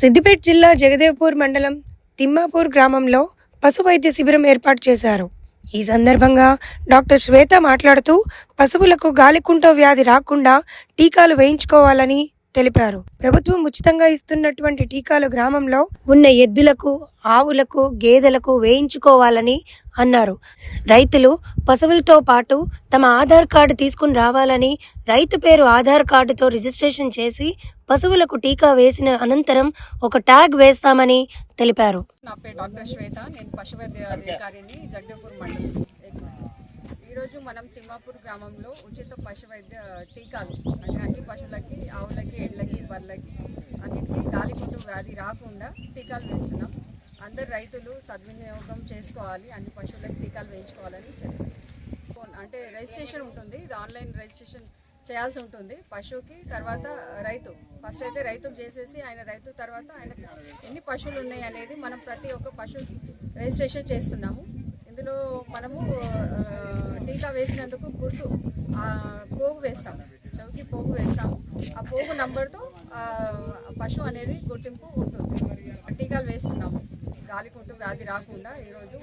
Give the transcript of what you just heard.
సిద్దిపేట జిల్లా జగదేవ్పూర్ మండలం తిమ్మాపూర్ గ్రామంలో పశు వైద్య శిబిరం ఏర్పాటు చేశారు. ఈ సందర్భంగా డాక్టర్ శ్వేత మాట్లాడుతూ పశువులకు గాలికుంట వ్యాధి రాకుండా టీకాలు వేయించుకోవాలని తెలిపారు. ప్రభుత్వం ఉచితంగా ఇస్తున్నటువంటి టీకాలు గ్రామంలో ఉన్న ఎద్దులకు ఆవులకు గేదెలకు వేయించుకోవాలని అన్నారు. రైతులు పశువులతో పాటు తమ ఆధార్ కార్డు తీసుకుని రావాలని రైతు పేరు ఆధార్ కార్డుతో రిజిస్ట్రేషన్ చేసి పశువులకు టీకా వేసిన అనంతరం ఒక ట్యాగ్ వేస్తామని తెలిపారు. నా పేరు డాక్టర్ శ్వేత. నేను పశువైద్య అధికారిని జగదేవ్పూర్ మండలం ఈరోజు మనం తిమ్మాపూర్ గ్రామంలో ఉచిత పశువైద్య టీకాలు అంటే అన్ని పశువులకి ఆవులకి ఎడ్లకి బర్రెలకి అన్నిటికీ గాలిపుట్టు వ్యాధి రాకుండా టీకాలు వేస్తున్నాం. అందరు రైతులు సద్వినియోగం చేసుకోవాలి అన్ని పశువులకి టీకాలు వేయించుకోవాలని చెప్పారు అంటే రిజిస్ట్రేషన్ ఉంటుంది. ఇది ఆన్లైన్ రిజిస్ట్రేషన్ చేయాల్సి ఉంటుంది. పశువుకి తర్వాత రైతు. ఫస్ట్ అయితే రైతుకు చేసేసి ఆయన రైతు తర్వాత ఆయన ఎన్ని పశువులు ఉన్నాయి అనేది మనం ప్రతి ఒక్క పశువుకి రిజిస్ట్రేషన్ చేస్తున్నాము. ఇందులో మనము వేసినందుకు గుర్తు ఆ, పోగు వేస్తాం. చౌకి పోగు వేస్తాము ఆ పోగు నంబర్తో పశువు అనేది గుర్తింపు ఉంటుంది. టీకాలు వేస్తున్నాము. గాలికుంటూ వ్యాధి రాకుండా ఈరోజు